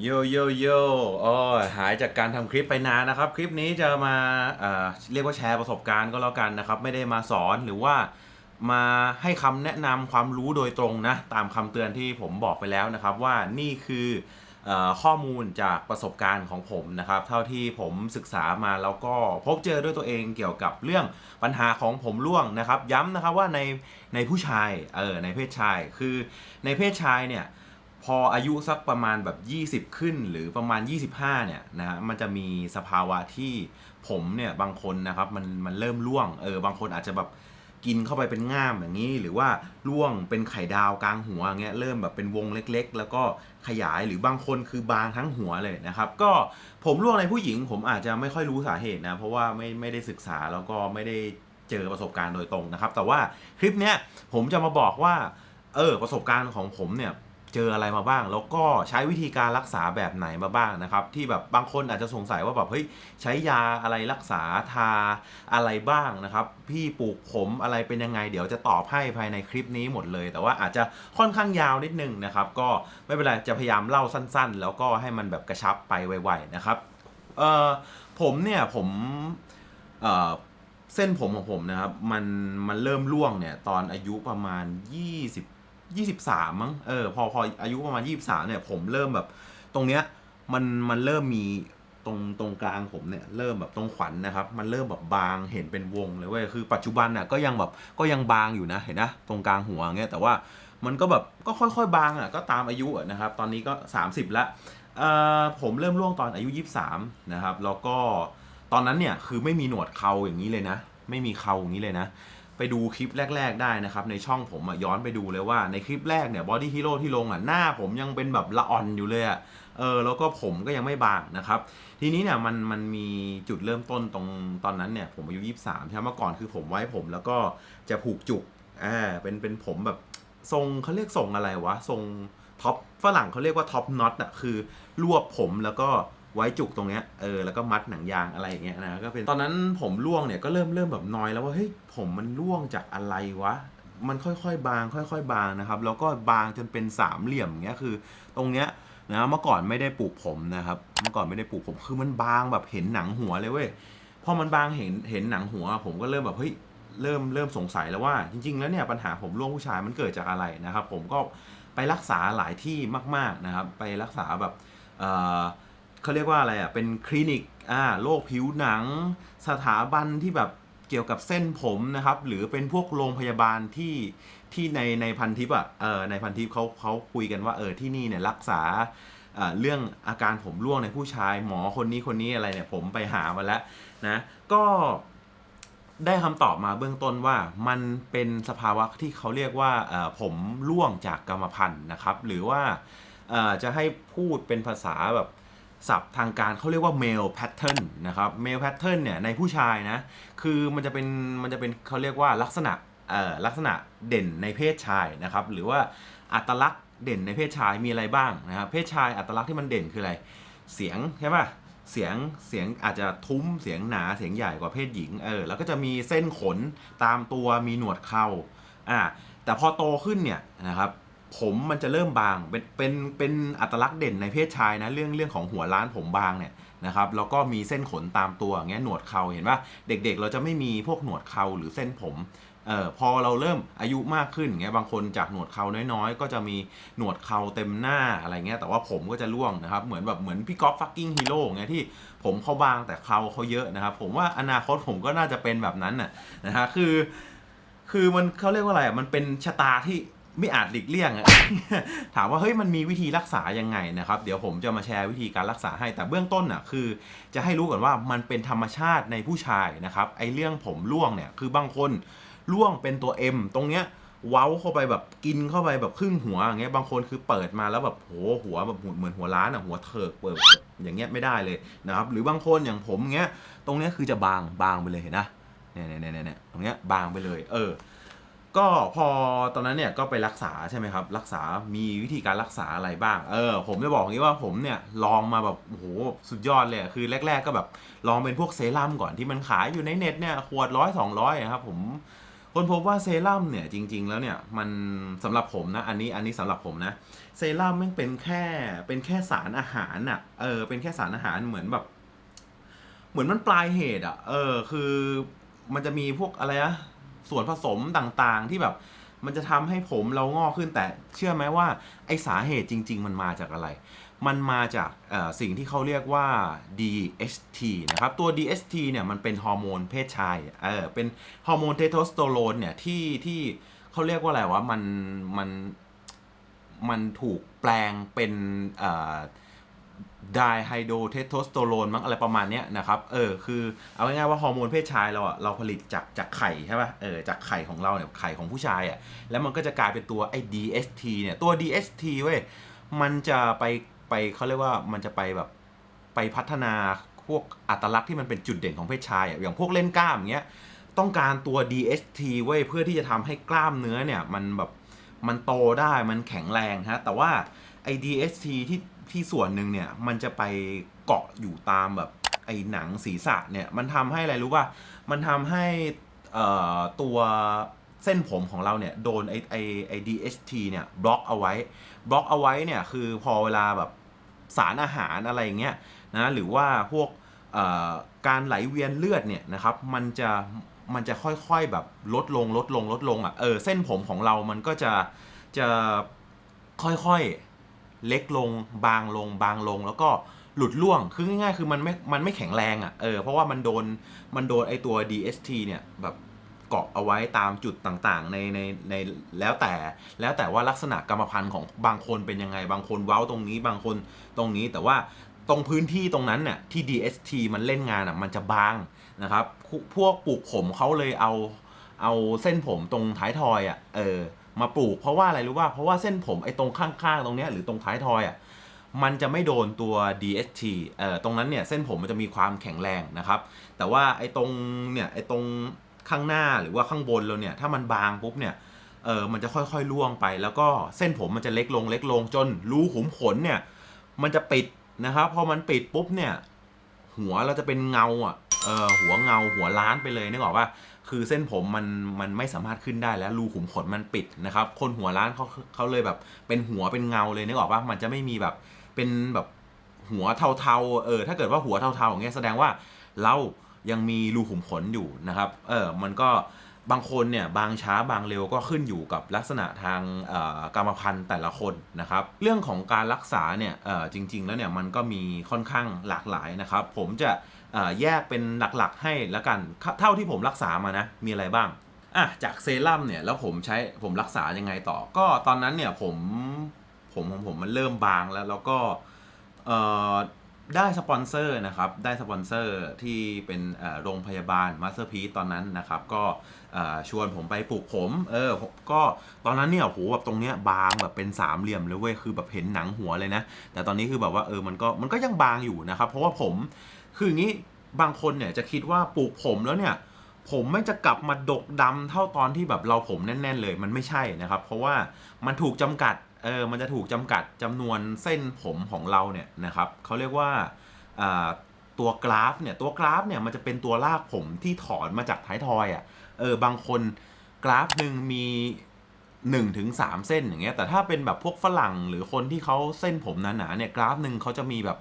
โยโยโย่โอ้ยหายจากการทำคลิปไปนานนะครับ คลิปนี้จะมาเอ่อเรียกว่าแชร์ประสบการณ์ก็แล้วกันนะครับ ไม่ได้มาสอนหรือว่ามาให้คำแนะนำความรู้โดยตรงนะ ตามคำเตือนที่ผมบอกไปแล้วนะครับ ว่านี่คือเอ่อข้อมูลจากประสบการณ์ของผมนะครับ เท่าที่ผมศึกษามาแล้วก็พบเจอด้วยตัวเองเกี่ยวกับเรื่องปัญหาของผมร่วงนะครับ ย้ำนะครับว่าในในผู้ชายเออในเพศชายคือในเพศชายเนี่ย พออายุสักประมาณแบบ 20 ขึ้นหรือประมาณ 25 เนี่ยนะฮะมันจะมีสภาวะที่ผมเนี่ยบางคนนะครับมันมันเริ่มร่วงเออบางคนอาจจะแบบกินเข้าไปเป็นง่ามอย่างนี้ หรือว่าร่วงเป็นไข่ดาวกลางหัวอย่างเงี้ยเริ่มแบบเป็นวงเล็กๆ แล้วก็ขยายหรือบางคนคือบางทั้งหัวเลยนะครับ ก็ผมร่วงในผู้หญิง ผมอาจจะไม่ค่อยรู้สาเหตุนะ เพราะว่าไม่ไม่ได้ศึกษาแล้วก็ไม่ได้เจอประสบการณ์โดยตรงนะครับ แต่ว่าคลิปเนี้ยผมจะมาบอกว่าเออประสบการณ์ของผมเนี่ย เจออะไรมาบ้าง แล้วก็ใช้วิธีการรักษาแบบไหนมาบ้างนะครับ ที่แบบบางคนอาจจะสงสัยว่าแบบเฮ้ยใช้ยาอะไรรักษาทาอะไรบ้างนะครับ พี่ปลูกผมอะไรเป็นยังไง เดี๋ยวจะตอบให้ภายในคลิปนี้หมดเลย แต่ว่าอาจจะค่อนข้างยาวนิดนึงนะครับ ก็ไม่เป็นไรจะพยายามเล่าสั้น ๆ แล้วก็ให้มันแบบกระชับไปไวๆนะครับเออผมเนี่ยผมเออเส้นผมของผมนะครับ มันมันเริ่มร่วงเนี่ย ตอนอายุประมาณ 20 23มั้งเออพอพออายุประมาณ23เนี่ย ผมเริ่มแบบ ตรงเนี้ยมันมันเริ่มมีตรงตรงกลางผมเนี่ยเริ่มแบบตรงขวัญนะครับ มันเริ่มแบบบางเห็นเป็นวงเลยเว้ยคือปัจจุบันน่ะก็ยังแบบก็ยังบางอยู่นะเห็นนะตรงกลางหัวเงี้ยแต่ว่ามันก็แบบก็ค่อยๆ บางอะก็ตามอายุนะครับ ตอนนี้ก็ 30 ละเออผมเริ่มร่วงตอนอายุ 23 นะครับ แล้วก็ตอนนั้นเนี่ยคือไม่มีหนวดเขาอย่างนี้เลยนะ ไม่มีเขาอย่างนี้เลยนะ ไปดูคลิปแรก ๆได้นะครับ ในช่องผมอะย้อนไปดูเลยว่าในคลิปแรกเนี่ยบอดี้ฮีโร่ที่ลงอะหน้าผมยังเป็นแบบละอ่อนอยู่เลยอะเออแล้วก็ผมก็ยังไม่บางนะครับ ทีนี้เนี่ยมันมันมีจุดเริ่มต้นตรงตอนนั้นเนี่ยผมอายุ23ใช่ไหมเมื่อก่อนคือผมไว้ผมแล้วก็จะผูกจุกอ่าเป็นเป็นผมแบบทรงเขาเรียกทรงอะไรวะทรงท็อปฝรั่งเขาเรียกว่าท็อปน็อตอะคือรวบผมแล้วก็ ไว้จุกตรงเนี้ยเออแล้วก็มัดหนังยางอะไรอย่างเงี้ยนะก็เป็นตอนนั้นผมร่วงเนี่ยก็เริ่มเริ่มแบบนอยแล้วว่าเฮ้ยผมมันร่วงจากอะไรวะ มันค่อยๆ บาง ค่อย ๆ บางนะครับ แล้วก็บางจนเป็นสามเหลี่ยมอย่างเงี้ยคือ ตรงเนี้ยนะเมื่อก่อนไม่ได้ปลูกผมนะครับ เมื่อก่อนไม่ได้ปลูกผมคือมันบางแบบเห็นหนังหัวเลยเว้ยพอมันบางเห็นเห็นหนังหัว ผมก็เริ่มแบบเฮ้ยเริ่มเริ่มสงสัยแล้วว่า จริง ๆ แล้วเนี่ยปัญหาผมร่วงผู้ชายมันเกิดจากอะไรนะครับ ผมก็ไปรักษาหลายที่มาก ๆนะครับ ไปรักษาแบบ เขาเรียกว่าอะไรอะ เป็นคลินิกอ่าโรคผิวหนัง สถาบันที่แบบเกี่ยวกับเส้นผมนะครับ หรือเป็นพวกโรงพยาบาลที่ที่ในในพันทิปอะเออในพันทิปเขาเขาคุยกันว่าเออที่นี่เนี่ยรักษาเรื่องอาการผมร่วงในผู้ชายหมอคนนี้คนนี้อะไรเนี่ยผมไปหามาแล้วนะก็ได้คำตอบมาเบื้องต้นว่ามันเป็นสภาวะที่เขาเรียกว่าผมร่วงจากกรรมพันธุ์นะครับ หรือว่าจะให้พูดเป็นภาษาแบบ ศัพท์ทางการเขาเรียกว่า male pattern นะครับ male pattern เนี่ยในผู้ชายนะ คือมันจะเป็นมันจะเป็นเขาเรียกว่าลักษณะเออลักษณะเด่นในเพศชายนะครับ หรือว่าอัตลักษณ์เด่นในเพศชายมีอะไรบ้างนะครับ เพศชายอัตลักษณ์ที่มันเด่นคืออะไร เสียงใช่ป่ะ เสียง เสียงอาจจะทุ้ม เสียงหนา เสียงใหญ่กว่าเพศหญิง เออ แล้วก็จะมีเส้นขนตามตัว มีหนวดเคราอ่า แต่พอโตขึ้นเนี่ยนะครับ ผมมันจะเริ่มบาง เป็นเป็นเป็นอัตลักษณ์เด่นในเพศชายนะเรื่องเรื่องของหัวล้านผมบางเนี่ยนะครับแล้วก็มีเส้นขนตามตัวอย่างเงี้ยหนวดเคราเห็นป่ะเด็กๆเราจะไม่มีพวกหนวดเคราหรือเส้นผมเออพอเราเริ่มอายุมากขึ้นอย่างเงี้ยบางคนจากหนวดเคราน้อยๆ ก็จะมีหนวดเคราเต็มหน้าอะไรเงี้ยแต่ว่าผมก็จะร่วงนะครับเหมือนแบบเหมือนพี่ก๊อฟฟักกิ้งฮีโร่ไงที่ผมเขาบางแต่เขาเขาเยอะนะครับผมว่าอนาคตผมก็น่าจะเป็นแบบนั้นน่ะนะฮะคือ คือมันเขาเรียกว่าอะไรอะมันเป็นชะตาที่ ไม่อาจหลีกเลี่ยง ถามว่าเฮ้ยมันมีวิธีรักษายังไงนะครับ เดี๋ยวผมจะมาแชร์วิธีการรักษาให้ แต่เบื้องต้นอะคือ จะให้รู้ก่อนว่ามันเป็นธรรมชาติในผู้ชายนะครับ ไอเรื่องผมร่วงเนี่ยคือบางคนร่วงเป็นตัว M ตรงเนี้ยเว้าเข้าไปแบบกินเข้าไปแบบครึ่งหัวอย่างเงี้ยบางคนคือเปิดมาแล้วแบบโหหัวแบบเหมือนหัวล้านอะหัวเถิกเปิดอย่างเงี้ยไม่ได้เลยนะครับ หรือบางคนอย่างผมเงี้ย ตรงเนี้ยคือจะบางบางไปเลยเห็นนะเนี่ยเนี่ยเนี่ยเนี่ยตรงเนี้ยบางไปเลย เออ ก็พอตอนนั้นเนี่ยก็ไปรักษาใช่ไหมครับ รักษามีวิธีการรักษาอะไรบ้าง เออ ผมจะบอกงนี้ว่าผมเนี่ยลองมาแบบโอ้โหสุดยอดเลยคือแรก ๆ ก็แบบลองเป็นพวกเซรั่มก่อนที่มันขายอยู่ในเน็ตเนี่ยขวดร้อยสองร้อยครับผมคนพบว่าเซรั่มเนี่ยจริง ๆ แล้วเนี่ยมันสำหรับผมนะอันนี้อันนี้สำหรับผมนะเซรั่มมันเป็นแค่เป็นแค่สารอาหารน่ะเออเป็นแค่สารอาหารเหมือนแบบ เหมือนมันปลายเหตุอะ เออคือมันจะมีพวกอะไรนะ ส่วนผสมต่างๆ ที่แบบมันจะทำให้ผมเรางอกขึ้นแต่เชื่อไหมว่าไอสาเหตุจริง ๆ มันมาจากอะไร มันมาจากสิ่งที่เขาเรียกว่า DHT นะครับ ตัว DHT เนี่ยมันเป็นฮอร์โมนเพศชายเออเป็นฮอร์โมนเทสโทสเตอโรนเนี่ยที่ที่เขาเรียกว่าอะไรวะมันมันมันถูกแปลงเป็นเอ่อ ไดไฮโดรเทสโทสเตอโรนมั้งอะไรประมาณเนี้ยนะครับ เออ คือเอาง่ายๆว่าฮอร์โมนเพศชายเราอะเราผลิตจากจากไข่ใช่ป่ะ เออ จากไข่ของเราเนี่ย ไข่ของผู้ชายอะแล้วมันก็จะกลายเป็นตัวไอ้ DST เนี่ย ตัว DST เว้ย มันจะไปไปเขาเรียกว่ามันจะไปแบบไปพัฒนาพวกอัตลักษณ์ที่มันเป็นจุดเด่นของเพศชายอะอย่างพวกเล่นกล้ามอย่างเงี้ย ต้องการตัว DST เว้ย เพื่อที่จะทำให้กล้ามเนื้อเนี่ย มันแบบ มันโตได้ มันแข็งแรงฮะ แต่ว่าไอ้ DST ที่ ที่ส่วนหนึ่งเนี่ยมันจะไปเกาะอยู่ตามแบบไอ้หนังศีรษะเนี่ยมันทำให้อะไรรู้ป่ะมันทำให้ตัวเส้นผมของเราเนี่ยโดนไอ้ไอ้ไอ DHT เนี่ยบล็อกเอาไว้บล็อกเอาไว้เนี่ยคือพอเวลาแบบสารอาหารอะไรอย่างเงี้ยนะหรือว่าพวกการไหลเวียนเลือดเนี่ยนะครับมันจะมันจะค่อยๆแบบลดลงลดลงลดลงอะเออเส้นผมของเรามันก็จะจะค่อยๆ เล็กลงบางลงบางลง แล้วก็หลุดร่วง คือง่ายๆ คือมันไม่มันไม่แข็งแรงอะเออเพราะว่ามันโดนมันโดนไอตัว DST เนี่ยแบบเกาะเอาไว้ตามจุดต่างๆในในในแล้วแต่แล้วแต่ว่าลักษณะกรรมพันธุ์ของบางคนเป็นยังไง บางคนเว้าตรงนี้บางคนตรงนี้แต่ว่าตรงพื้นที่ตรงนั้นเนี่ยที่ DST มันเล่นงานอะมันจะบางนะครับ พวกปลูกผมเขาเลยเอาเอาเส้นผมตรงท้ายทอยอะเออ มาปลูก เพราะว่าอะไรรู้ว่าเพราะว่าเส้นผมไอ้ตรงข้างๆตรงเนี้ยหรือตรงท้ายทอยอะมันจะไม่โดนตัว DST เอ่อตรงนั้นเนี่ยเส้นผมมันจะมีความแข็งแรงนะครับ แต่ว่าไอ้ตรงเนี่ยไอ้ตรงข้างหน้าหรือว่าข้างบนเราเนี่ยถ้ามันบางปุ๊บเนี่ยเออมันจะค่อยๆล่วงไป แล้วก็เส้นผมมันจะเล็กลงเล็กลงจนรูขุมขนเนี่ยมันจะปิดนะครับพอมันปิดปุ๊บเนี่ยหัวเราจะเป็นเงาอะเออหัวเงาหัวล้านไปเลยนึกออกว่า คือเส้นผมมันมันไม่สามารถขึ้นได้แล้วรูขุมขนมันปิดนะครับ คนหัวล้านเขาเขาเลยแบบเป็นหัวเป็นเงาเลยนึกออกว่ามันจะไม่มีแบบเป็นแบบหัวเทาๆเออถ้าเกิดว่าหัวเทาๆอย่างเงี้ยแสดงว่าเรายังมีรูขุมขนอยู่นะครับเออมันก็บางคนเนี่ยบางช้าบางเร็วก็ขึ้นอยู่กับลักษณะทางกรรมพันธุ์แต่ละคนนะครับ เรื่องของการรักษาเนี่ยจริง ๆ แล้วเนี่ยมันก็มีค่อนข้างหลากหลายนะครับ ผมจะ แยกเป็นหลักๆ ให้แล้วกัน เท่าที่ผมรักษามานะ มีอะไรบ้างอะจากเซรั่มเนี่ยแล้วผมใช้ผมรักษายังไงต่อ ก็ตอนนั้นเนี่ยผมผมของผมมันเริ่มบางแล้วแล้วก็เอ่อได้สปอนเซอร์นะครับ ได้สปอนเซอร์ที่เป็นโรงพยาบาลมาสเตอร์พีตอนนั้นนะครับ ก็ชวนผมไปปลูกผม เออ ก็ตอนนั้นเนี่ยโหแบบตรงเนี้ยบางแบบเป็นสามเหลี่ยมเลยเว้ย คือแบบเห็นหนังหัวเลยนะ แต่ตอนนี้คือแบบว่าเออ มันก็มันก็ยังบางอยู่นะครับ เพราะว่าผม คืออย่างนี้บางคนเนี่ยจะคิดว่าปลูกผมแล้วเนี่ยผมไม่จะกลับมาดกดำเท่าตอนที่แบบเราผมแน่น ๆ เลยมันไม่ใช่นะครับ เพราะว่ามันถูกจำกัดเออมันจะถูกจำกัดจำนวนเส้นผมของเราเนี่ยนะครับเขาเรียกว่าอ่าตัวกราฟเนี่ยตัวกราฟเนี่ยมันจะเป็นตัวลากผมที่ถอนมาจากท้ายทอยอะ่ะเออบางคนกราฟหนึ่งมี1ถึง3เส้นอย่างเงี้ยแต่ถ้าเป็นแบบพวกฝรั่งหรือคนที่เขาเส้นผมหนาๆเนี่ยกราฟหนึ่งเขาจะมีแบบ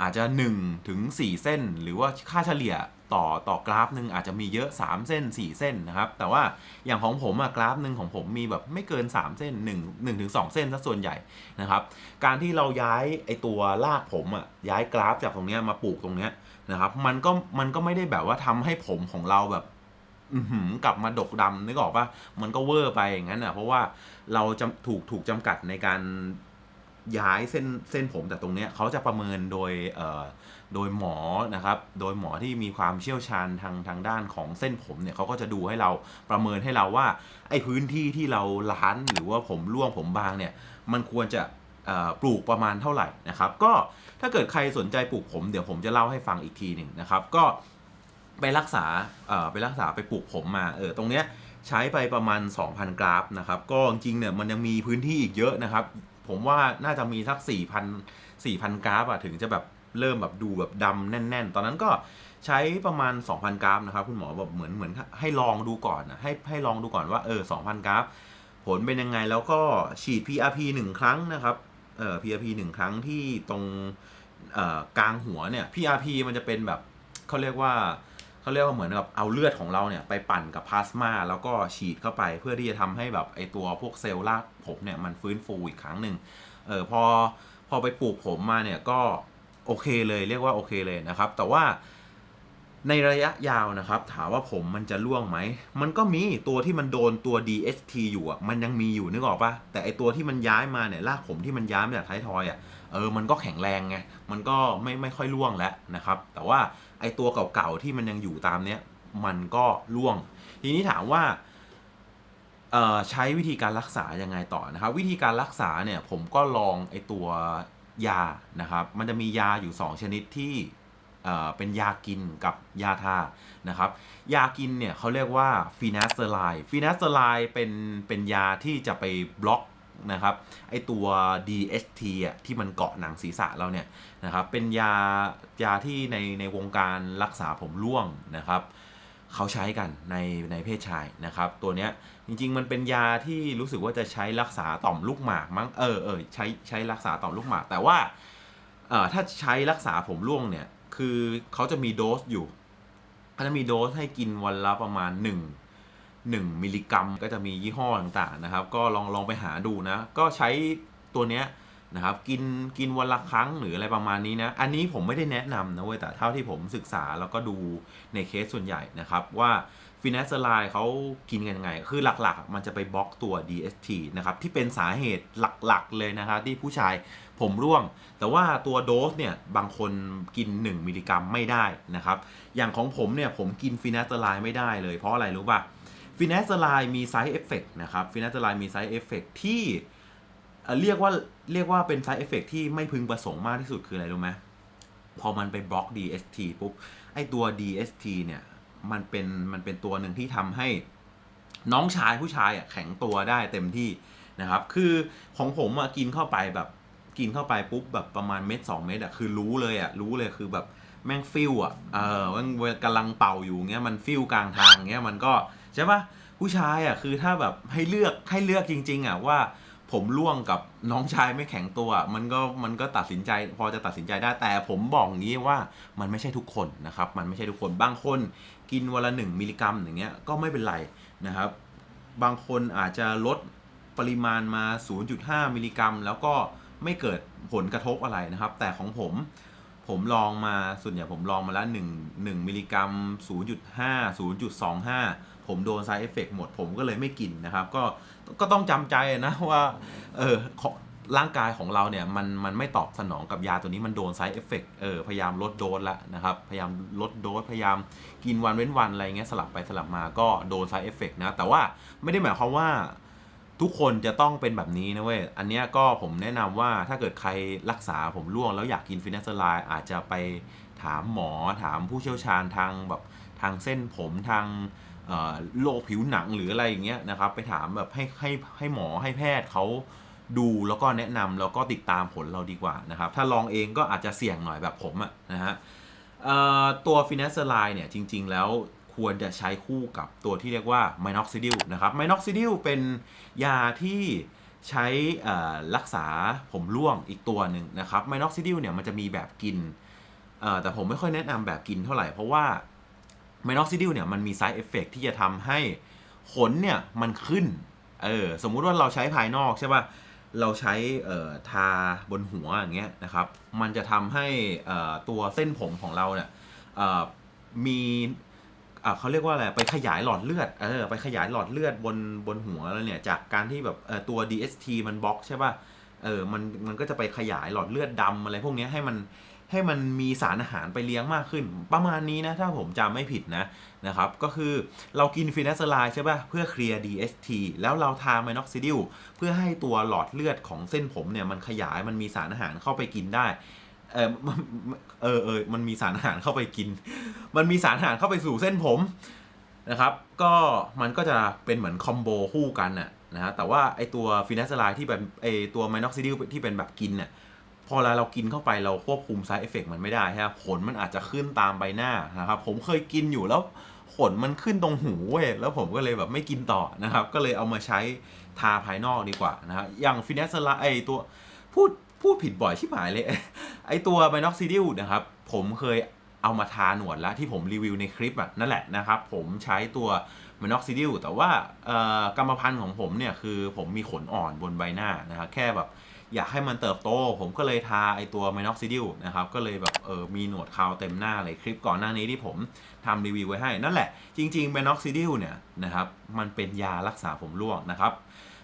อาจจะ1ถึง4เส้น หรือว่าค่าเฉลี่ยต่อต่อกราฟหนึ่งอาจจะมีเยอะ 3 เส้น 4 เส้นนะครับ แต่ว่าอย่างของผมอะกราฟหนึ่งของผมมีแบบไม่เกิน 3 เส้น 1 1ถึง2เส้นซะส่วนใหญ่นะครับ การที่เราย้ายไอตัวลากผมอะย้ายกราฟจากตรงเนี้ยมาปลูกตรงเนี้ยนะครับมันก็มันก็ไม่ได้แบบว่าทำให้ผมของเราแบบอือหือกลับมาดกดำนึกออกปะมันก็เวอร์ไปอย่างนั้นอะเพราะว่าเราจะถูกถูกจำกัดในการ ย้ายเส้นเส้นผมแต่ตรงเนี้ยเขาจะประเมินโดยโดยหมอนะครับ โดยหมอที่มีความเชี่ยวชาญทางทางด้านของเส้นผมเนี่ยเขาก็จะดูให้เราประเมินให้เราว่าไอ้พื้นที่ที่เราล้านหรือว่าผมร่วงผมบางเนี่ยมันควรจะปลูกประมาณเท่าไหร่นะครับ ก็ถ้าเกิดใครสนใจปลูกผมเดี๋ยวผมจะเล่าให้ฟังอีกทีหนึ่งนะครับ ก็ไปรักษาไปรักษาไปปลูกผมมาเออตรงเนี้ยใช้ไปประมาณ 2,000 กราฟนะครับ ก็จริงเนี่ยมันยังมีพื้นที่อีกเยอะนะครับ ผมว่าน่าจะมีสัก4,000 4,000กราฟอะถึงจะแบบเริ่มแบบดูแบบดำแน่น ๆ ตอนนั้นก็ใช้ประมาณ 2,000 กราฟนะครับ คุณหมอแบบเหมือนเหมือนให้ลองดูก่อนนะให้ให้ลองดูก่อนว่าเออ2,000 กราฟ ผลเป็นยังไงแล้วก็ฉีด PRP 1 ครั้งนะครับเอ่อ PRP 1 ครั้งที่ตรงเอ่อกลางหัวเนี่ย PRP มันจะเป็นแบบเขาเรียกว่า เขาเรียกว่าเหมือนกับเอาเลือดของเราเนี่ยไปปั่นกับพลาสมาแล้วก็ฉีดเข้าไปเพื่อที่จะทำให้แบบไอตัวพวกเซลล์รากผมเนี่ยมันฟื้นฟูอีกครั้งหนึ่งเออพอพอไปปลูกผมมาเนี่ยก็โอเคเลยเรียกว่าโอเคเลยนะครับ แต่ว่าในระยะยาวนะครับ ถามว่าผมมันจะร่วงไหม มันก็มีตัวที่มันโดนตัว DST อยู่อะมันยังมีอยู่นึกออกปะแต่ไอตัวที่มันย้ายมาเนี่ยรากผมที่มันย้ายมาจากท้ายทอยอะเออมันก็แข็งแรงไงมันก็ไม่ไม่ค่อยร่วงแล้วนะครับ แต่ว่า ไอตัวเก่าๆที่มันยังอยู่ตามเนี้ยมันก็ร่วง ทีนี้ถามว่าใช้วิธีการรักษายังไงต่อนะครับ วิธีการรักษาเนี่ยผมก็ลองไอตัวยานะครับ มันจะมียาอยู่ 2 ชนิดที่เเป็นยากินกับยาทานะครับ ยากินเนี่ยเขาเรียกว่าฟีนัสเซอร์ไลฟีนัสเซอร์ไลเป็นเป็นยาที่จะไปบล็อก นะครับไอตัว DST อะที่มันเกาะหนังศีรษะเราเนี่ยนะครับเป็นยายาที่ในในวงการรักษาผมร่วงนะครับเขาใช้กันในในเพศชายนะครับ ตัวเนี้ยจริง ๆ มันเป็นยาที่รู้สึกว่าจะใช้รักษาต่อมลูกหมากมั้งเออเออใช้ใช้รักษาต่อมลูกหมาก แต่ว่าเอ่อถ้าใช้รักษาผมร่วงเนี่ยคือเขาจะมีโดสอยู่เขาจะมีโดสให้กินวันละประมาณ 1 1 มิลลิกรัม ก็จะมียี่ห้อต่างๆนะครับ ก็ลองลองไปหาดูนะ ก็ใช้ตัวเนี้ยนะครับกินกินวันละครั้งหรืออะไรประมาณนี้นะ อันนี้ผมไม่ได้แนะนำนะเว้ยแต่เท่าที่ผมศึกษาแล้วก็ดูในเคสส่วนใหญ่นะครับว่าฟินัสไลน์เขากินกันยังไง คือหลักๆ มันจะไปบล็อกตัว DST นะครับที่เป็นสาเหตุหลักๆ เลยนะครับที่ผู้ชายผมร่วง แต่ว่าตัวโดสเนี่ยบางคนกิน 1 มิลลิกรัมไม่ได้นะครับ อย่างของผมเนี่ยผมกินฟินัสไลน์ไม่ได้เลยเพราะอะไรรู้ป่ะ ฟินัสไลมีไซ d ์เอฟเฟกนะครับฟินัสไลมีไซ d ์เอฟเฟกที่เรียกว่าเรียกว่าเป็นไซ d ์เอฟเฟกที่ไม่พึงประสงค์มากที่สุดคืออะไรรู้ไหมพอมันไปบล็อก DST ปุ๊บ ไอตัว DST เนี่ยมันเป็นมันเป็นตัวหนึ่งที่ทำให้น้องชายผู้ชายอะแข็งตัวได้เต็มที่นะครับ คือของผมอะกินเข้าไปแบบกินเข้าไปปุ๊บแบบประมาณเม็ดสองเม็ดอะคือรู้เลยอะรู้เลยคือแบบแม่งฟิลอะเออมันกำลังเป่าอยู่เงี้ยมันฟิลกลางทางเงี้ยมันก็ ใช่ปะผู้ชายอะคือถ้าแบบให้เลือกให้เลือกจริง ๆอะว่าผมร่วงกับน้องชายไม่แข็งตัว มันก็มันก็ตัดสินใจ พอจะตัดสินใจได้แต่ผมบอกอย่างนี้ว่ามันไม่ใช่ทุกคนนะครับ มันไม่ใช่ทุกคนบางคนกินวันละหนึ่งมิลลิกรัมอย่างเงี้ยก็ไม่เป็นไรนะครับ บางคนอาจจะลดปริมาณมา 0.5 มิลลิกรัม แล้วก็ไม่เกิดผลกระทบอะไรนะครับ แต่ของผมผมลองมาส่วนใหญ่ผมลองมาแล้ว1 1มิลลิกรัม0.5 0.25 ผมโดนไซเอฟเฟกหมดผมก็เลยไม่กินนะครับ ก็ก็ต้องจำใจนะว่าเออร่างกายของเราเนี่ยมันมันไม่ตอบสนองกับยาตัวนี้มันโดนไซเอฟเฟกเออพยายามลดโดสละนะครับ พยายามลดโดสพยายามกินวันเว้นวันอะไรเงี้ยสลับไปสลับมาก็โดนไซเอฟเฟกนะ แต่ว่าไม่ได้หมายความว่าทุกคนจะต้องเป็นแบบนี้นะเว้ย อันนี้ก็ผมแนะนำว่าถ้าเกิดใครรักษาผมร่วงแล้วอยากกินฟินัสไลน์อาจจะไปถามหมอถามผู้เชี่ยวชาญทางแบบทางเส้นผมทาง โรคผิวหนังหรืออะไรอย่างเงี้ยนะครับไปถามแบบให้ให้ให้หมอให้แพทย์เขาดูแล้วก็แนะนำแล้วก็ติดตามผลเราดีกว่านะครับ ถ้าลองเองก็อาจจะเสี่ยงหน่อยแบบผมอะนะฮะตัวฟินัสไลน์เนี่ยจริง ๆ แล้วควรจะใช้คู่กับตัวที่เรียกว่าไมน็อกซิดิลนะครับไมน็อกซิดิลเป็นยาที่ใช้รักษาผมร่วงอีกตัวหนึ่งนะครับไมน็อกซิดิลเนี่ยมันจะมีแบบกินแต่ผมไม่ค่อยแนะนำแบบกินเท่าไหร่เพราะว่า ไมนอกซิดิลเนี่ยมันมีไซ d ์เอฟเฟกที่จะทำให้ขนเนี่ยมันขึ้น เออสมมุติว่าเราใช้ภายนอกใช่ป่ะ เราใช้เอ่อทาบนหัวอย่างเงี้ยนะครับ มันจะทำให้เอ่อตัวเส้นผมของเราเนี่ยเอ่อมีอะเขาเรียกว่าอะไร ไปขยายหลอดเลือด เออ ไปขยายหลอดเลือดบนบนหัวแล้วเนี่ย จากการที่แบบเออตัว DST มันบล็อกใช่ป่ะ เออ มันมันก็จะไปขยายหลอดเลือดดำอะไรพวกเนี้ยให้มัน ให้มันมีสารอาหารไปเลี้ยงมากขึ้น ประมาณนี้นะถ้าผมจำไม่ผิดนะนะครับก็คือเรากินฟินัสไลใช่ป่ะเพื่อเคลียร์ DST แล้วเราทาไมน็อกซิดิลเพื่อให้ตัวหลอดเลือดของเส้นผมเนี่ยมันขยายมันมีสารอาหารเข้าไปกินได้เออเออเออมันมีสารอาหารเข้าไปกิน มันมีสารอาหารเข้าไปสู่เส้นผมนะครับก็มันก็จะเป็นเหมือนคอมโบคู่กันน่ะนะฮะแต่ว่าไอตัวฟินัสไลที่เป็นไอตัวไมน็อกซิดิลที่เป็นแบบกินเนี่ย พอเวลาเรากินเข้าไปเราควบคุม side effect มันไม่ได้ฮะขนมันอาจจะขึ้นตามใบหน้านะครับ ผมเคยกินอยู่แล้วขนมันขึ้นตรงหูเว้ยแล้วผมก็เลยแบบไม่กินต่อนะครับ ก็เลยเอามาใช้ทาภายนอกดีกว่านะฮะอย่างฟินเนสลาไอตัวพูดพูดผิดบ่อยชิบหายเลย ไอตัวไบนอกซิดิลนะครับ ผมเคยเอามาทาหนวดแล้วที่ผมรีวิวในคลิปอะนั่นแหละนะครับ ผมใช้ตัวไบนอกซิดิลแต่ว่ากรรมพันธุ์ของผมเนี่ยคือผมมีขนอ่อนบนใบหน้านะครับแค่แบบ อยากให้มันเติบโต ผมก็เลยทาไอตัว minoxidil นะครับ ก็เลยแบบเออมีหนวดเคาวเต็มหน้าเลยคลิปก่อนหน้านี้ที่ผมทำรีวิวไว้ให้ นั่นแหละ จริงๆ minoxidil เนี่ยนะครับ มันเป็นยารักษาผมร่วงนะครับ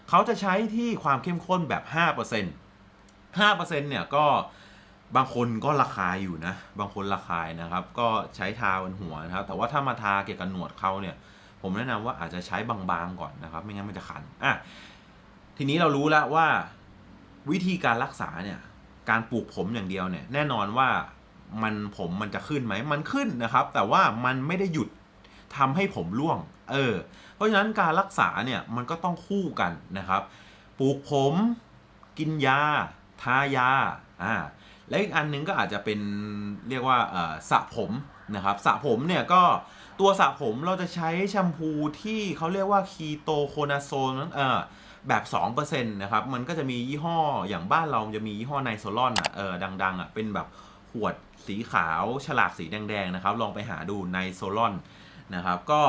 เขาจะใช้ที่ความเข้มข้นแบบ 5% 5%เนี่ยก็บางคนก็ราคาอยู่นะ บางคนราคายนะครับ ก็ใช้ทาบนหัวนะครับ แต่ว่าถ้ามาทาเกี่ยวกับหนวดเขาเนี่ย ผมแนะนำว่าอาจจะใช้บางๆก่อนนะครับ ไม่งั้นมันจะคัน อะ ทีนี้เรารู้แล้วว่า วิธีการรักษาเนี่ยการปลูกผมอย่างเดียวเนี่ยแน่นอนว่ามันผมมันจะขึ้นไหมมันขึ้นนะครับ แต่ว่ามันไม่ได้หยุดทำให้ผมร่วง เออ เพราะฉะนั้นการรักษาเนี่ยมันก็ต้องคู่กันนะครับ ปลูกผมกินยา ทายา อ่า และอีกอันหนึงก็อาจจะเป็นเรียกว่าสระผมนะครับสระผมเนี่ยก็ ตัวสระผมเราจะใช้แชมพูที่เขาเรียกว่าคีโตโคนาโซนเอ่อแบบ2%นะครับ มันก็จะมียี่ห้ออย่างบ้านเราจะมียี่ห้อไนโซลอนอะเออดัง ๆอะเป็นแบบขวดสีขาวฉลากสีแดง ๆ นะครับ ลองไปหาดูไนโซลอนนะครับ ก็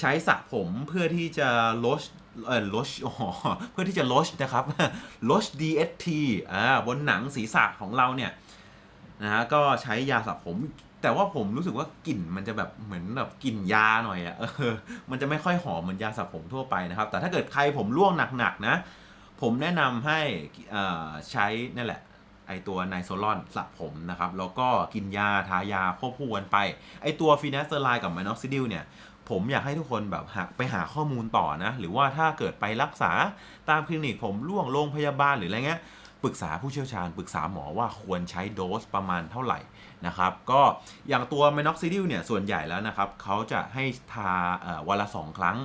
ใช้สระผมเพื่อที่จะลดเออลดอ๋อเพื่อที่จะลดนะครับลด DST อ่าบนหนังศีรษะของเราเนี่ยนะฮะก็ใช้ยาสระผม แต่ว่าผมรู้สึกว่ากลิ่นมันจะแบบเหมือนแบบกลิ่นยาหน่อยอะ่ะเออมันจะไม่ค่อยหอมเหมือนยาสระผมทั่วไปนะครับ แต่ถ้าเกิดใครผมร่วงหนักๆนะ ผมแนะนำให้อ่าใช้นั่นแหละไอตัวไนโซลอนสระผมนะครับ แล้วก็กินยาทายาควบคู่กันไป ไอตัวฟีนัสเตอร์ไลกับไมนอกซิดิลเนี่ย ผมอยากให้ทุกคนแบบหาไปหาข้อมูลต่อนะ หรือว่าถ้าเกิดไปรักษาตามคลินิกผมร่วงโรงพยาบาลหรืออะไรเงี้ย ปรึกษาผู้เชี่ยวชาญ ปรึกษาหมอว่าควรใช้โดสประมาณเท่าไหร่นะครับก็อย่างตัวเมนอกซิดิลเนี่ยส่วนใหญ่แล้วนะครับเขาจะให้ทาวันละ 2 ครั้ง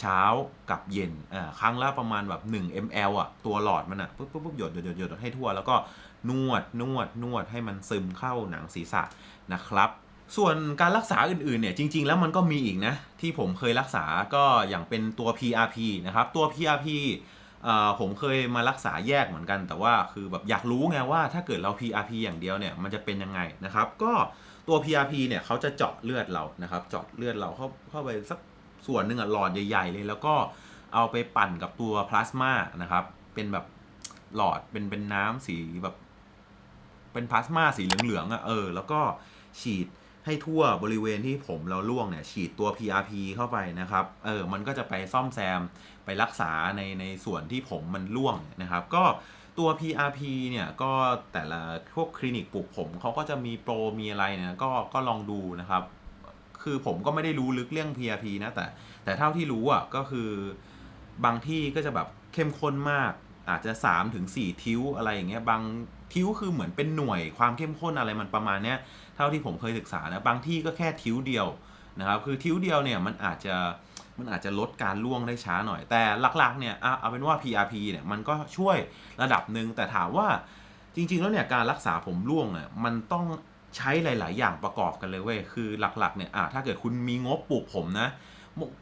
เช้ากับเย็นครั้งละประมาณแบบ 1 ml อะ ตัวหลอดมันอะปุ๊บปุ๊บปุ๊บหยดหยดหยดหยดให้ทั่ว แล้วก็นวดนวดนวดให้มันซึมเข้าหนังศีรษะนะครับ ส่วนการรักษาอื่นๆเนี่ยจริง ๆ แล้วมันก็มีอีกนะ ที่ผมเคยรักษาก็อย่างเป็นตัว PRP นะครับ ตัว PRP ผมเคยมารักษาแยกเหมือนกัน แต่ว่าคือแบบอยากรู้ไงว่าถ้าเกิดเรา PRP อย่างเดียวเนี่ยมันจะเป็นยังไงนะครับ ก็ตัว PRP เนี่ยเขาจะเจาะเลือดเรานะครับ เจาะเลือดเราเข้าเข้าไปสักส่วนหนึ่งอะหลอดใหญ่ ๆ เลย แล้วก็เอาไปปั่นกับตัวพลาสมานะครับ เป็นแบบหลอดเป็นเป็นน้ำสีแบบ เป็นพลาสมาสีเหลืองๆอะเออ แล้วก็ฉีด ให้ทั่วบริเวณที่ผมเราล่วงเนี่ยฉีดตัว PRP เข้าไปนะครับ เออ มันก็จะไปซ่อมแซมไปรักษาในในส่วนที่ผมมันล่วงนะครับ ก็ตัว PRP เนี่ยก็แต่ละพวกคลินิกปลูกผมเขาก็จะมีโปรมีอะไรเนี่ยก็ก็ลองดูนะครับ คือผมก็ไม่ได้รู้ลึกเรื่อง PRP นะแต่ แต่เท่าที่รู้อะก็คือบางที่ก็จะแบบเข้มข้นมากอาจจะ3ถึง4ทิวอะไรอย่างเงี้ยบาง ทิวคือเหมือนเป็นหน่วยความเข้มข้นอะไรมันประมาณเนี้ยเท่าที่ผมเคยศึกษานะบางที่ก็แค่ทิวเดียวนะครับคือทิวเดียวเนี่ยมันอาจจะมันอาจจะลดการล่วงได้ช้าหน่อย แต่หลักๆเนี่ยเอาเป็นว่า PRP เนี่ยมันก็ช่วยระดับหนึ่งแต่ถามว่าจริง ๆ แล้วเนี่ยการรักษาผมร่วงเนี่ยมันต้องใช้หลาย ๆ อย่างประกอบกันเลยเว้ยคือหลักๆเนี่ยอะถ้าเกิดคุณมีงบปลูกผมนะ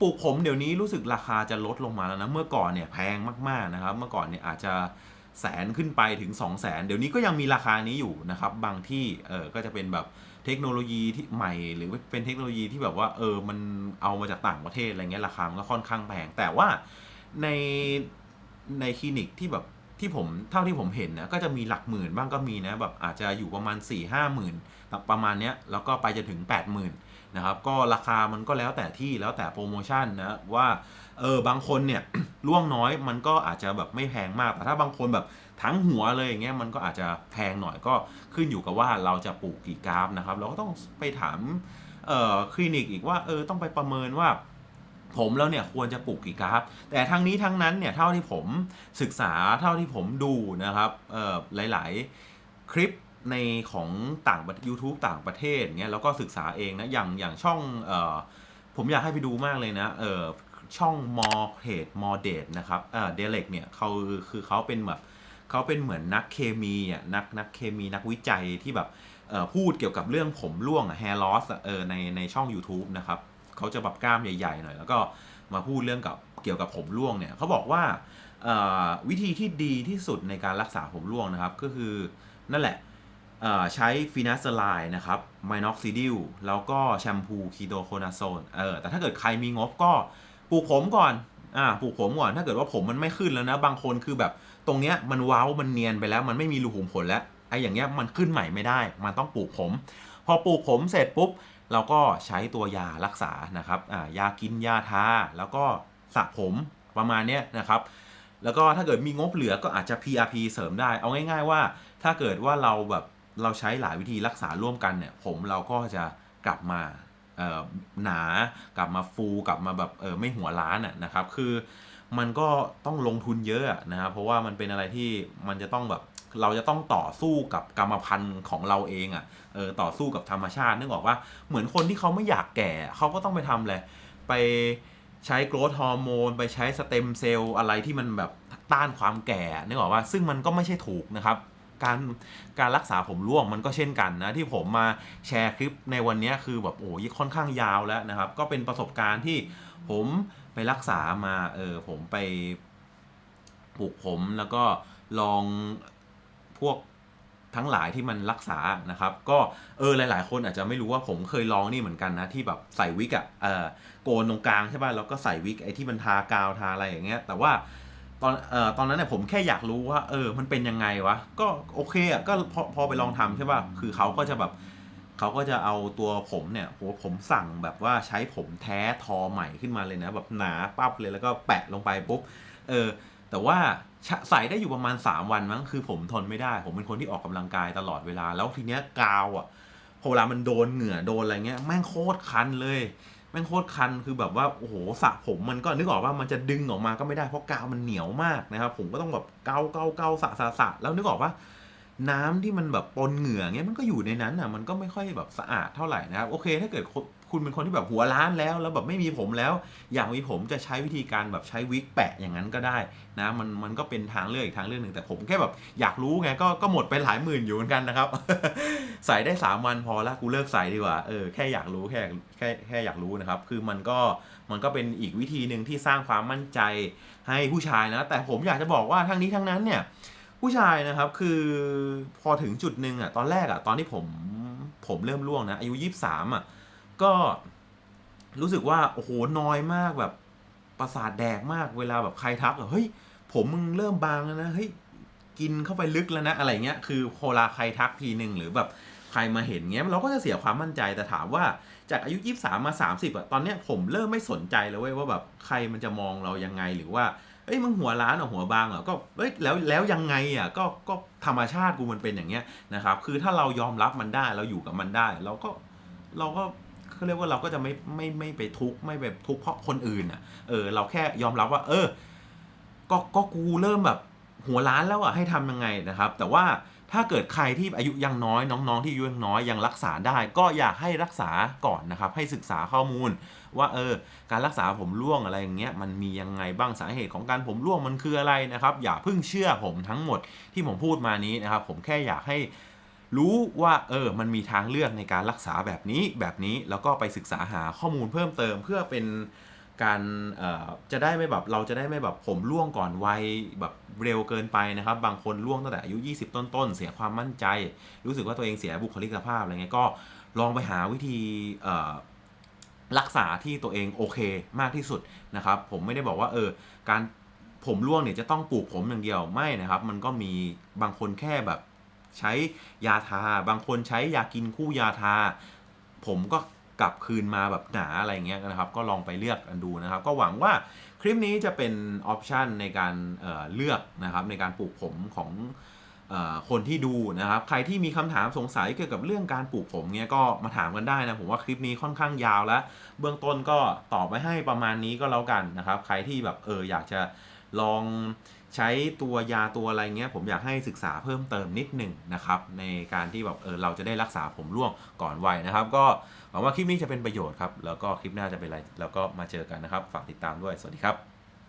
ปลูกผมเดี๋ยวนี้รู้สึกราคาจะลดลงมาแล้วนะเมื่อก่อนเนี่ยแพงมากๆนะครับ เมื่อก่อนเนี่ยอาจจะ แสนขึ้นไปถึง 2 0 0แสนเดี๋ยวนี้ก็ยังมีราคานี้อยู่นะครับ บางที่เออก็จะเป็นแบบเทคโนโลยีที่ใหม่ หรือเป็นเทคโนโลยีที่แบบว่าเออมันเอามาจากต่างประเทศอะไรเงี้ยราคามันก็ค่อนข้างแพงแต่ว่าในในคลินิกที่แบบที่ผมเท่าที่ผมเห็นนะก็จะมีหลักหมื่นบ้างก็มีนะแบบอาจจะอยู่ประมาณ4 5 0 0 0 0ประมาณเนี้ยแล้วก็ไปจนถึง 80,000นะครับก็ราคามันก็แล้วแต่ที่แล้วแต่โปรโมชั่นนะว่า เออบางคนเนี่ยล่วงน้อยมันก็อาจจะแบบไม่แพงมาก แต่ถ้าบางคนแบบทั้งหัวเลยอย่างเงี้ยมันก็อาจจะแพงหน่อยก็ขึ้นอยู่กับว่าเราจะปลูกกี่กราฟนะครับ เราก็ต้องไปถามเอ่อคลินิกอีกว่าเออต้องไปประเมินว่า ผมแล้วเนี่ยควรจะปลูกกี่กราฟ แต่ทั้งนี้ทั้งนั้นเนี่ยเท่าที่ผมศึกษาเท่าที่ผมดูนะครับเอ่อหลาย ๆ คลิปในของต่างประ YouTube ต่างประเทศเงี้ยแล้วก็ศึกษาเองนะอย่างอย่างช่องเอ่อผมอยากให้ไปดูมากเลยนะเออ ช่องมอเพจมอเดตนะครับเออเดเล็กเนี่ยเขาคือเขาเป็นแบบเขาเป็นเหมือนนักเคมีอะนักนักเคมีนักวิจัยที่แบบเอ่อพูดเกี่ยวกับเรื่องผมร่วงอะ hair loss อะเออในในช่อง YouTube นะครับเขาจะแบบกล้ามใหญ่ๆหน่อยแล้วก็มาพูดเรื่องกับเกี่ยวกับผมร่วงเนี่ยเขาบอกว่าวิธีที่ดีที่สุดในการรักษาผมร่วงนะครับ ก็คือนั่นแหละใช้ฟีนัสไลน์นะครับไมน็อกซิดิลแล้วก็แชมพูคีโตโคนาโซนเออแต่ถ้าเกิดใครมีงบก็ ปลูกผมก่อน อ่า ปลูกผมก่อน ถ้าเกิดว่าผมมันไม่ขึ้นแล้วนะ บางคนคือแบบ ตรงเนี้ยมันเว้ามันเนียนไปแล้ว มันไม่มีรูขุมขนแล้ว ไอ้อย่างเงี้ยมันขึ้นใหม่ไม่ได้ มันต้องปลูกผม พอปลูกผมเสร็จปุ๊บ เราก็ใช้ตัวยารักษา นะครับ อ่า ยากิน ยาทา แล้วก็สระผมประมาณเนี้ยนะครับ แล้วก็ถ้าเกิดมีงบเหลือก็อาจจะ PRP เสริมได้ เอาง่าย ๆว่า ถ้าเกิดว่าเราแบบ เราใช้หลายวิธีรักษาร่วมกันเนี่ย ผมเราก็จะกลับมา หนากลับมาฟูกลับมาแบบเออไม่หัวล้านอะนะครับ คือมันก็ต้องลงทุนเยอะนะครับเพราะว่ามันเป็นอะไรที่มันจะต้องแบบเราจะต้องต่อสู้กับกรรมพันธุ์ของเราเองอะเออต่อสู้กับธรรมชาตินึกออกว่าเหมือนคนที่เขาไม่อยากแก่เขาก็ต้องไปทำเลยไปใช้โกรทฮอร์โมนไปใช้สเต็มเซลล์อะไรที่มันแบบต้านความแก่นึกออกว่าซึ่งมันก็ไม่ใช่ถูกนะครับ การการรักษาผมร่วงมันก็เช่นกันนะที่ผมมาแชร์คลิปในวันนี้คือแบบโอ้ยค่อนข้างยาวแล้วนะครับ ก็เป็นประสบการณ์ที่ผมไปรักษามาเออผมไปปลูกผมแล้วก็ลองพวกทั้งหลายที่มันรักษานะครับ ก็เออหลาย ๆ คนอาจจะไม่รู้ว่าผมเคยลองนี่เหมือนกันนะที่แบบใส่วิกอะเออโกนตรงกลางใช่ป่ะแล้วก็ใส่วิกไอ้ที่มันทากาวทาอะไรอย่างเงี้ยแต่ว่า ตอนเอ่อตอนนั้นเนี่ยผมแค่อยากรู้ว่า เออ มันเป็นยังไงวะ ก็โอเคอะก็พอพอไปลองทำใช่ป่ะ คือเขาก็จะแบบเขาก็จะเอาตัวผมเนี่ยโหผมสั่งแบบว่าใช้ผมแท้ทอใหม่ขึ้นมาเลยนะ แบบหนาปั๊บเลยแล้วก็แปะลงไปปุ๊บ เออ แต่ว่าใส่ได้อยู่ประมาณ 3 วันมั้ง คือผมทนไม่ได้ ผมเป็นคนที่ออกกำลังกายตลอดเวลา แล้วทีเนี้ยกาวอะพอเวลามันโดนเหงื่อโดนอะไรเงี้ยแม่งโคตรคันเลย ม่งโคตรคันคือแบบว่าโอ้โหสระผมมันก็นึกออกว่ามันจะดึงออกมาก็ไม่ได้เพราะกาวมันเหนียวมากนะครับผมก็ต้องแบบเกาเกาเกาสระสระสระแล้วนึกออกว่า น้ำที่มันแบบปนเหงื่อเงี้ยมันก็อยู่ในนั้นอะมันก็ไม่ค่อยแบบสะอาดเท่าไหร่นะครับโอเค ถ้าเกิดคุณคุณเป็นคนที่แบบหัวล้านแล้ว แล้วแบบไม่มีผมแล้ว อยากมีผมจะใช้วิธีการแบบใช้วิกแปะอย่างนั้นก็ได้นะมันมันก็เป็นทางเลือกอีกทางเลือกหนึ่งแต่ผมแค่แบบอยากรู้ไงก็ก็หมดไปหลายหมื่นอยู่เหมือนกันนะครับ ใส่ได้ 3 วันพอละกูเลิกใส่ดีกว่าเออแค่อยากรู้แค่แค่แค่อยากรู้นะครับ คือมันก็มันก็เป็นอีกวิธีหนึ่งที่สร้างความมั่นใจให้ผู้ชายนะ แต่ผมอยากจะบอกว่าทั้งนี้ทั้งนั้นเนี่ย ผู้ชายนะครับคือพอถึงจุดหนึ่งอะตอนแรกอะตอนที่ผมผมเริ่มร่วงนะอายุยี่สามอะก็รู้สึกว่าโอ้โหน้อยมากแบบประสาทแดกมากเวลาแบบใครทักอะเฮ้ยผมมึงเริ่มบางแล้วนะเฮ้ยกินเข้าไปลึกแล้วนะอะไรเงี้ยคือโคลาใครทักทีหนึ่งหรือแบบใครมาเห็นเงี้ยเราก็จะเสียความมั่นใจแต่ถามว่าจากอายุ 23 มา 30อะตอนเนี้ยผมเริ่มไม่สนใจแล้วเว้ยว่าแบบใครมันจะมองเรายังไงหรือว่า เอ้ยมึงหัวล้านเหรอหัวบางเหรอก็เอ้ยแล้วแล้วยังไงอะก็ก็ธรรมชาติกูมันเป็นอย่างเงี้ยนะครับคือถ้าเรายอมรับมันได้เราอยู่กับมันได้ เราก็เราก็เขาเรียกว่าเราก็จะไม่ไม่ไม่ไปทุกข์ไม่ไปทุกข์เพราะคนอื่นอะเออเราแค่ยอมรับว่า เออ ก็ก็กูเริ่มแบบหัวล้านแล้วอะให้ทำยังไงนะครับ แต่ว่า ถ้าเกิดใครที่อายุยังน้อยน้องๆ ที่อายุยังน้อยยังรักษาได้ก็อยากให้รักษาก่อนนะครับ ให้ศึกษาข้อมูล ว่าเออการรักษาผมร่วงอะไรอย่างเงี้ยมันมียังไงบ้างสาเหตุของการผมร่วงมันคืออะไรนะครับ อย่าเพิ่งเชื่อผมทั้งหมดที่ผมพูดมานี้นะครับ ผมแค่อยากให้รู้ว่าเออ มันมีทางเลือกในการรักษาแบบนี้แบบนี้ แล้วก็ไปศึกษาหาข้อมูลเพิ่มเติมเพื่อเป็น การเอ่อจะได้ไม่แบบเราจะได้ไม่แบบผมร่วงก่อนวัยแบบเร็วเกินไปนะครับ บางคนร่วงตั้งแต่อายุ 20 ต้นๆ เสียความมั่นใจ รู้สึกว่าตัวเองเสียบุคลิกภาพอะไรเงี้ยก็ลองไปหาวิธีเอ่อรักษาที่ตัวเองโอเคมากที่สุดนะครับ ผมไม่ได้บอกว่าเออการผมร่วงเนี่ยจะต้องปลูกผมอย่างเดียวไม่นะครับ มันก็มีบางคนแค่แบบใช้ยาทา บางคนใช้ยากินคู่ยาทา ผมก็ กลับคืนมาแบบหนาอะไรเงี้ยนะครับ ก็ลองไปเลือกกันดูนะครับ ก็หวังว่าคลิปนี้จะเป็นออปชันในการเเลือกนะครับในการปลูกผมของคนที่ดูนะครับ ใครที่มีคำถามสงสัยเกี่ยวกับเรื่องการปลูกผมเนี่ยก็มาถามกันได้นะผมว่าคลิปนี้ค่อนข้างยาวแล้ว เบื้องต้นก็ตอบไว้ให้ประมาณนี้ก็แล้วกันนะครับ ใครที่แบบเอออยากจะลอง ใช้ตัวยาตัวอะไรเงี้ยผมอยากให้ศึกษาเพิ่มเติมนิดหนึ่งนะครับ ในการที่แบบเออเราจะได้รักษาผมร่วงก่อนวัยนะครับ ก็หวังว่าคลิปนี้จะเป็นประโยชน์ครับ แล้วก็คลิปหน้าจะเป็นอะไร แล้วก็มาเจอกันนะครับ ฝากติดตามด้วยสวัสดีครับ